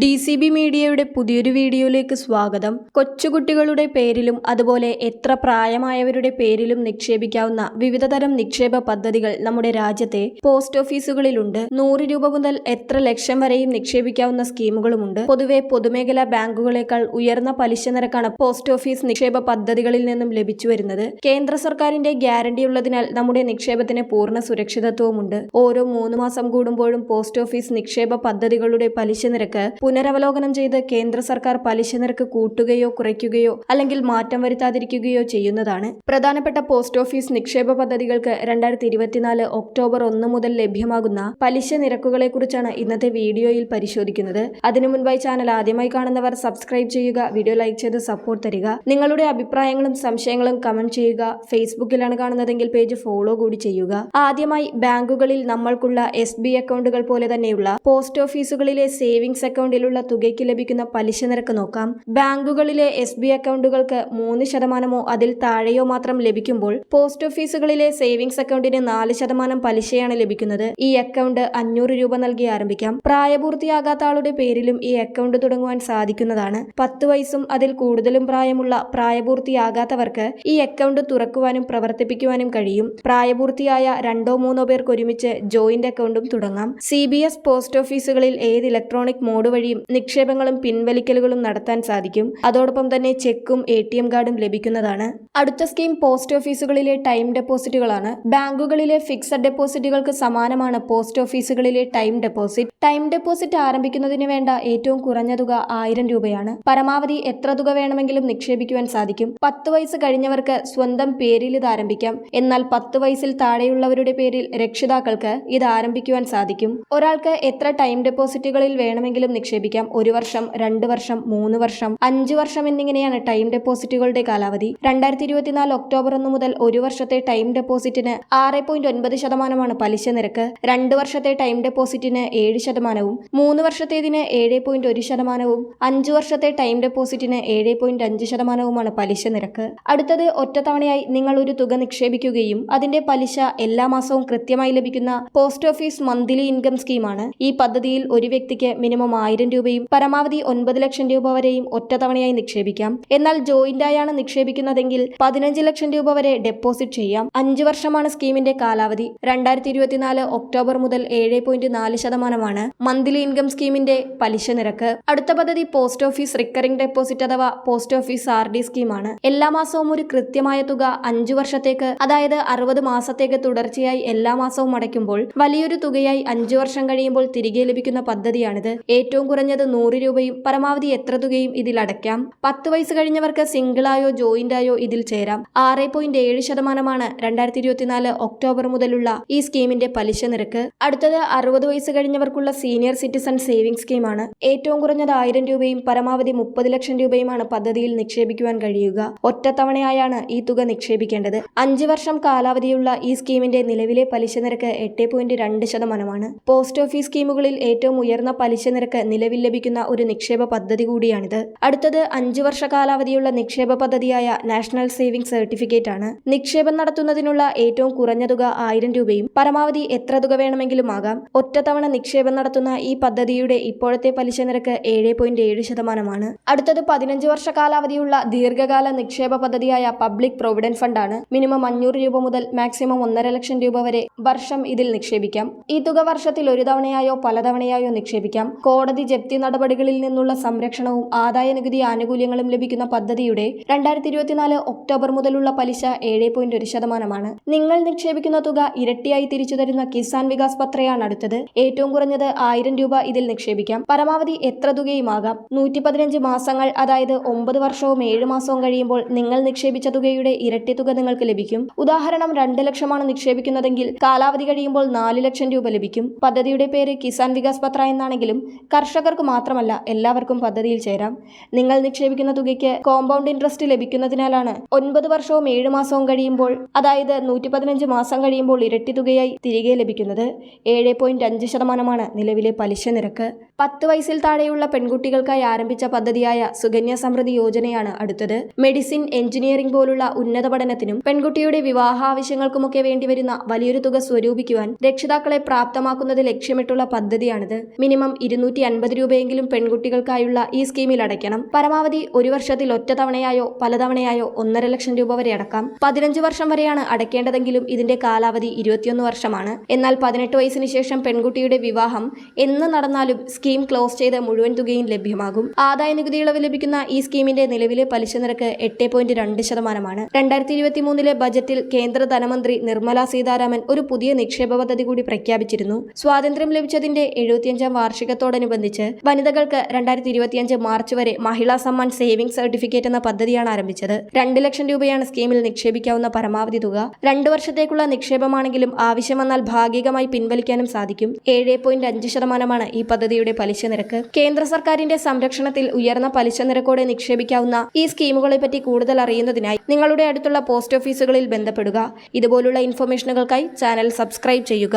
D C B മീഡിയയുടെ പുതിയൊരു വീഡിയോയിലേക്ക് സ്വാഗതം. കൊച്ചുകുട്ടികളുടെ പേരിലും അതുപോലെ എത്ര പ്രായമായവരുടെ പേരിലും നിക്ഷേപിക്കാവുന്ന വിവിധതരം നിക്ഷേപ പദ്ധതികൾ നമ്മുടെ രാജ്യത്തെ പോസ്റ്റ് ഓഫീസുകളിലുണ്ട്. നൂറ് രൂപ മുതൽ എത്ര ലക്ഷം വരെയും നിക്ഷേപിക്കാവുന്ന സ്കീമുകളുമുണ്ട്. പൊതുവെ പൊതുമേഖലാ ബാങ്കുകളേക്കാൾ ഉയർന്ന പലിശ നിരക്കാണ് പോസ്റ്റ് ഓഫീസ് നിക്ഷേപ പദ്ധതികളിൽ നിന്നും ലഭിച്ചു വരുന്നത്. കേന്ദ്ര സർക്കാരിന്റെ ഗ്യാരണ്ടി ഉള്ളതിനാൽ നമ്മുടെ നിക്ഷേപത്തിന് പൂർണ സുരക്ഷിതത്വവുമുണ്ട്. ഓരോ മൂന്ന് മാസം കൂടുമ്പോഴും പോസ്റ്റ് ഓഫീസ് നിക്ഷേപ പദ്ധതികളുടെ പലിശ നിരക്ക് പുനരവലോകനം ചെയ്ത് കേന്ദ്ര സർക്കാർ പലിശ നിരക്ക് കൂട്ടുകയോ കുറയ്ക്കുകയോ അല്ലെങ്കിൽ മാറ്റം വരുത്താതിരിക്കുകയോ ചെയ്യുന്നതാണ്. പ്രധാനപ്പെട്ട പോസ്റ്റ് ഓഫീസ് നിക്ഷേപ പദ്ധതികൾക്ക് രണ്ടായിരത്തി ഇരുപത്തിനാല് ഒക്ടോബർ ഒന്ന് മുതൽ ലഭ്യമാകുന്ന പലിശ നിരക്കുകളെക്കുറിച്ചാണ് ഇന്നത്തെ വീഡിയോയിൽ പരിശോധിക്കുന്നത്. അതിനു മുൻപായി ചാനൽ ആദ്യമായി കാണുന്നവർ സബ്സ്ക്രൈബ് ചെയ്യുക വീഡിയോ ലൈക്ക് ചെയ്ത് സപ്പോർട്ട് തരിക. നിങ്ങളുടെ അഭിപ്രായങ്ങളും സംശയങ്ങളും കമന്റ് ചെയ്യുക. ഫേസ്ബുക്കിലാണ് കാണുന്നതെങ്കിൽ പേജ് ഫോളോ കൂടി ചെയ്യുക. ആദ്യമായി ബാങ്കുകളിൽ നമ്മൾക്കുള്ള എസ് അക്കൗണ്ടുകൾ പോലെ തന്നെയുള്ള പോസ്റ്റ് ഓഫീസുകളിലെ സേവിങ്സ് അക്കൗണ്ടിലുള്ള തുകയ്ക്ക് ലഭിക്കുന്ന പലിശ നിരക്ക് നോക്കാം. ബാങ്കുകളിലെ എസ് ബി അക്കൗണ്ടുകൾക്ക് മൂന്ന് ശതമാനമോ അതിൽ താഴെയോ മാത്രം ലഭിക്കുമ്പോൾ പോസ്റ്റ് ഓഫീസുകളിലെ സേവിങ്സ് അക്കൗണ്ടിന് നാല് ശതമാനം പലിശയാണ് ലഭിക്കുന്നത്. ഈ അക്കൗണ്ട് അഞ്ഞൂറ് രൂപ നൽകി ആരംഭിക്കാം. പ്രായപൂർത്തിയാകാത്ത ആളുടെ പേരിലും ഈ അക്കൗണ്ട് തുടങ്ങുവാൻ സാധിക്കുന്നതാണ്. പത്ത് വയസ്സും അതിൽ കൂടുതലും പ്രായമുള്ള പ്രായപൂർത്തിയാകാത്തവർക്ക് ഈ അക്കൗണ്ട് തുറക്കുവാനും പ്രവർത്തിപ്പിക്കുവാനും കഴിയും. പ്രായപൂർത്തിയായ രണ്ടോ മൂന്നോ പേർക്ക് ഒരുമിച്ച് ജോയിന്റ് അക്കൗണ്ടും തുടങ്ങാം. സി പോസ്റ്റ് ഓഫീസുകളിൽ ഏത് ഇലക്ട്രോണിക് മോഡ് വഴിയും നിക്ഷേപങ്ങളും പിൻവലിക്കലുകളും നടത്താൻ സാധിക്കും. അതോടൊപ്പം തന്നെ ചെക്കും എ ടി എം കാർഡും ലഭിക്കുന്നതാണ്. അടുത്ത സ്കീം പോസ്റ്റ് ഓഫീസുകളിലെ ടൈം ഡെപ്പോസിറ്റുകളാണ്. ബാങ്കുകളിലെ ഫിക്സഡ് ഡെപ്പോസിറ്റുകൾക്ക് സമാനമാണ് പോസ്റ്റ് ഓഫീസുകളിലെ ടൈം ഡെപ്പോസിറ്റ്. ടൈം ഡെപ്പോസിറ്റ് ആരംഭിക്കുന്നതിന് വേണ്ട ഏറ്റവും കുറഞ്ഞ തുക ആയിരം രൂപയാണ്. പരമാവധി എത്ര തുക വേണമെങ്കിലും നിക്ഷേപിക്കുവാൻ സാധിക്കും. പത്ത് വയസ്സ് കഴിഞ്ഞവർക്ക് സ്വന്തം പേരിൽ ഇത് ആരംഭിക്കാം. എന്നാൽ പത്ത് വയസ്സിൽ താഴെയുള്ളവരുടെ പേരിൽ രക്ഷിതാക്കൾക്ക് ഇത് ആരംഭിക്കുവാൻ സാധിക്കും. ഒരാൾക്ക് എത്ര ടൈം ഡെപ്പോസിറ്റുകളിൽ വേണമെങ്കിലും നിക്ഷേപിക്കാം. ഒരു വർഷം രണ്ട് വർഷം മൂന്ന് വർഷം അഞ്ച് വർഷം എന്നിങ്ങനെയാണ് ടൈം ഡെപ്പോസിറ്റുകളുടെ കാലാവധി. രണ്ടായിരത്തി ഇരുപത്തിനാല് ഒക്ടോബർ ഒന്ന് മുതൽ ഒരു വർഷത്തെ ടൈം ഡെപ്പോസിറ്റിന് ആറ് പോയിന്റ് ഒൻപത് ശതമാനമാണ് പലിശ നിരക്ക്. രണ്ട് വർഷത്തെ ടൈം ഡെപ്പോസിറ്റിന് ഏഴ് ശതമാനവും മൂന്ന് വർഷത്തേതിന് ഏഴ് പോയിന്റ് ഒരു ശതമാനവും അഞ്ച് വർഷത്തെ ടൈം ഡെപ്പോസിറ്റിന് ഏഴ് പോയിന്റ് അഞ്ച് ശതമാനവുമാണ് പലിശ നിരക്ക്. അടുത്തത് ഒറ്റത്തവണയായി നിങ്ങൾ ഒരു തുക നിക്ഷേപിക്കുകയും അതിന്റെ പലിശ എല്ലാ മാസവും കൃത്യമായി ലഭിക്കുന്ന പോസ്റ്റ് ഓഫീസ് മന്ത്ലി ഇൻകം സ്കീമാണ്. ഈ പദ്ധതിയിൽ ഒരു വ്യക്തിക്ക് മിനിമം ആയിരം രൂപയും പരമാവധി ഒൻപത് ലക്ഷം രൂപ വരെയും ഒറ്റതവണയായി നിക്ഷേപിക്കാം. എന്നാൽ ജോയിന്റ് ആയാണ് നിക്ഷേപിക്കുന്നതെങ്കിൽ പതിനഞ്ച് ലക്ഷം രൂപ വരെ ഡെപ്പോസിറ്റ് ചെയ്യാം. അഞ്ചു വർഷമാണ് സ്കീമിന്റെ കാലാവധി. രണ്ടായിരത്തി ഇരുപത്തിനാല് ഒക്ടോബർ മുതൽ ഏഴ് പോയിന്റ് നാല് ശതമാനമാണ് മന്ത്ലി ഇൻകം സ്കീമിന്റെ പലിശ നിരക്ക്. അടുത്ത പദ്ധതി പോസ്റ്റ് ഓഫീസ് റിക്കറിംഗ് ഡെപ്പോസിറ്റ് അഥവാ പോസ്റ്റ് ഓഫീസ് ആർ ഡി സ്കീമാണ്. എല്ലാ മാസവും ഒരു കൃത്യമായ തുക അഞ്ചു വർഷത്തേക്ക് അതായത് അറുപത് മാസത്തേക്ക് തുടർച്ചയായി എല്ലാ മാസവും അടയ്ക്കുമ്പോൾ വലിയൊരു തുകയായി അഞ്ചു വർഷം കഴിയുമ്പോൾ തിരികെ ലഭിക്കുന്ന പദ്ധതിയാണിത്. ഏറ്റവും കുറഞ്ഞത് നൂറ് രൂപയും പരമാവധി എത്ര തുകയും ഇതിൽ അടയ്ക്കാം? പത്ത് വയസ്സ് കഴിഞ്ഞവർക്ക് സിംഗിളായോ ജോയിന്റായോ ഇതിൽ ചേരാം. ആറ് പോയിന്റ് ഏഴ് ശതമാനമാണ് രണ്ടായിരത്തി ഇരുപത്തിനാല് ഒക്ടോബർ മുതലുള്ള ഈ സ്കീമിന്റെ പലിശ നിരക്ക്. അടുത്തത് അറുപത് വയസ്സ് കഴിഞ്ഞവർക്കുള്ള സീനിയർ സിറ്റിസൺ സേവിംഗ് സ്കീമാണ്. ഏറ്റവും കുറഞ്ഞത് ആയിരം രൂപയും പരമാവധി മുപ്പത് ലക്ഷം രൂപയുമാണ് പദ്ധതിയിൽ നിക്ഷേപിക്കുവാൻ കഴിയുക. ഒറ്റത്തവണയായാണ് ഈ തുക നിക്ഷേപിക്കേണ്ടത്. അഞ്ച് വർഷം കാലാവധിയുള്ള ഈ സ്കീമിന്റെ നിലവിലെ പലിശ നിരക്ക് എട്ട് പോയിന്റ് രണ്ട് ശതമാനമാണ്. പോസ്റ്റ് ഓഫീസ് സ്കീമുകളിൽ ഏറ്റവും ഉയർന്ന പലിശ നിരക്ക് നിലവിൽ ലഭിക്കുന്ന ഒരു നിക്ഷേപ പദ്ധതി കൂടിയാണിത്. അടുത്തത് അഞ്ചു വർഷ കാലാവധിയുള്ള നിക്ഷേപ പദ്ധതിയായ നാഷണൽ സേവിംഗ് സർട്ടിഫിക്കറ്റ് ആണ് നിക്ഷേപം നടത്തുന്നതിനുള്ള ഏറ്റവും കുറഞ്ഞ തുക ആയിരം രൂപയും പരമാവധി എത്ര തുക വേണമെങ്കിലും ആകാം. ഒറ്റത്തവണ നിക്ഷേപം നടത്തുന്ന ഈ പദ്ധതിയുടെ ഇപ്പോഴത്തെ പലിശ നിരക്ക് ഏഴ് പോയിന്റ് ഏഴ് ശതമാനമാണ്. അടുത്തത് പതിനഞ്ച് വർഷ കാലാവധിയുള്ള ദീർഘകാല നിക്ഷേപ പദ്ധതിയായ പബ്ലിക് പ്രൊവിഡന്റ് ഫണ്ട് ആണ് മിനിമം അഞ്ഞൂറ് രൂപ മുതൽ മാക്സിമം ഒന്നര ലക്ഷം രൂപ വരെ വർഷം ഇതിൽ നിക്ഷേപിക്കാം. ഈ തുക വർഷത്തിൽ ഒരു തവണയായോ പലതവണയായോ നിക്ഷേപിക്കാം. കോടതി ജപ്തി നടപടികളിൽ നിന്നുള്ള സംരക്ഷണവും ആദായ നികുതി ആനുകൂല്യങ്ങളും ലഭിക്കുന്ന പദ്ധതിയുടെ രണ്ടായിരത്തി ഇരുപത്തിനാല് ഒക്ടോബർ മുതലുള്ള പലിശ ഏഴ് പോയിന്റ് ഒരു ശതമാനമാണ്. നിങ്ങൾ നിക്ഷേപിക്കുന്ന തുക ഇരട്ടിയായി തിരിച്ചു തരുന്ന കിസാൻ വികാസ് പത്രയാണ് അടുത്തത്. ഏറ്റവും കുറഞ്ഞത് ആയിരം രൂപ ഇതിൽ നിക്ഷേപിക്കാം. പരമാവധി എത്ര തുകയുമാകാം? നൂറ്റി പതിനഞ്ച് മാസങ്ങൾ അതായത് ഒമ്പത് വർഷവും ഏഴ് മാസവും കഴിയുമ്പോൾ നിങ്ങൾ നിക്ഷേപിച്ച തുകയുടെ ഇരട്ടി തുക നിങ്ങൾക്ക് ലഭിക്കും. ഉദാഹരണം രണ്ട് ലക്ഷമാണ് നിക്ഷേപിക്കുന്നതെങ്കിൽ കാലാവധി കഴിയുമ്പോൾ നാല് ലക്ഷം രൂപ ലഭിക്കും. പദ്ധതിയുടെ പേര് കിസാൻ വികാസ് പത്ര എന്നാണെങ്കിലും കർഷകർക്ക് മാത്രമല്ല എല്ലാവർക്കും പദ്ധതിയിൽ ചേരാം. നിങ്ങൾ നിക്ഷേപിക്കുന്ന തുകയ്ക്ക് കോമ്പൗണ്ട് ഇൻട്രസ്റ്റ് ലഭിക്കുന്നതിനാലാണ് ഒൻപത് വർഷവും ഏഴ് മാസവും കഴിയുമ്പോൾ അതായത് നൂറ്റി പതിനഞ്ച് മാസം കഴിയുമ്പോൾ ഇരട്ടി തുകയായി തിരികെ ലഭിക്കുന്നത്. ഏഴ് പോയിന്റ് അഞ്ച് ശതമാനമാണ് നിലവിലെ പലിശ നിരക്ക്. പത്ത് വയസ്സിൽ താഴെയുള്ള പെൺകുട്ടികൾക്കായി ആരംഭിച്ച പദ്ധതിയായ സുകന്യ സമൃദ്ധി യോജനയാണ് അടുത്തത്. മെഡിസിൻ എഞ്ചിനീയറിംഗ് പോലുള്ള ഉന്നത പഠനത്തിനും പെൺകുട്ടിയുടെ വിവാഹ ആവശ്യങ്ങൾക്കുമൊക്കെ വേണ്ടിവരുന്ന വലിയൊരു തുക സ്വരൂപിക്കുവാൻ രക്ഷിതാക്കളെ പ്രാപ്തമാക്കുന്നത് ലക്ഷ്യമിട്ടുള്ള പദ്ധതിയാണിത്. മിനിമം ഇരുന്നൂറ്റി അൻപത് രൂപയെങ്കിലും പെൺകുട്ടികൾക്കായുള്ള ഈ സ്കീമിൽ അടയ്ക്കണം. പരമാവധി ഒരു വർഷത്തിൽ ഒറ്റ തവണയായോ പലതവണയായോ ഒന്നര ലക്ഷം രൂപ വരെ അടക്കാം. പതിനഞ്ച് വർഷം വരെയാണ് അടയ്ക്കേണ്ടതെങ്കിലും ഇതിന്റെ കാലാവധി ഇരുപത്തിയൊന്ന് വർഷമാണ്. എന്നാൽ പതിനെട്ട് വയസ്സിന് ശേഷം പെൺകുട്ടിയുടെ വിവാഹം എന്ന് നടന്നാലും സ്കീം ക്ലോസ് ചെയ്ത് മുഴുവൻ തുകയും ലഭ്യമാകും. ആദായ നികുതി ഇളവ് ലഭിക്കുന്ന ഈ സ്കീമിന്റെ നിലവിലെ പലിശ നിരക്ക് എട്ട് പോയിന്റ് രണ്ട് ശതമാനമാണ്. രണ്ടായിരത്തി ഇരുപത്തി മൂന്നിലെ ബജറ്റിൽ കേന്ദ്ര ധനമന്ത്രി നിർമ്മല സീതാരാമൻ ഒരു പുതിയ നിക്ഷേപ പദ്ധതി കൂടി പ്രഖ്യാപിച്ചിരുന്നു. സ്വാതന്ത്ര്യം ലഭിച്ചതിന്റെ എഴുപത്തിയഞ്ചാം വാർഷികത്തോടനുബന്ധിച്ച് വനിതകൾക്ക് രണ്ടായിരത്തി ഇരുപത്തിയഞ്ച് മാർച്ച് വരെ മഹിളാ സമ്മാൻ സേവിംഗ് സർട്ടിഫിക്കറ്റ് എന്ന പദ്ധതിയാണ് ആരംഭിച്ചത്. രണ്ട് ലക്ഷം രൂപയാണ് സ്കീമിൽ നിക്ഷേപിക്കാവുന്ന പരമാവധി തുക. രണ്ടു വർഷത്തേക്കുള്ള നിക്ഷേപമാണെങ്കിലും ആവശ്യം വന്നാൽ ഭാഗികമായി പിൻവലിക്കാനും സാധിക്കും. ഏഴ് പോയിന്റ് അഞ്ച് ശതമാനമാണ് ഈ പദ്ധതിയുടെ പലിശ നിരക്ക്. കേന്ദ്ര സർക്കാരിന്റെ സംരക്ഷണത്തിൽ ഉയർന്ന പലിശ നിരക്കോടെ നിക്ഷേപിക്കാവുന്ന ഈ സ്കീമുകളെ പറ്റി കൂടുതൽ അറിയുന്നതിനായി നിങ്ങളുടെ അടുത്തുള്ള പോസ്റ്റ് ഓഫീസുകളിൽ ബന്ധപ്പെടുക. ഇതുപോലുള്ള ഇൻഫർമേഷനുകൾക്കായി ചാനൽ സബ്സ്ക്രൈബ് ചെയ്യുക.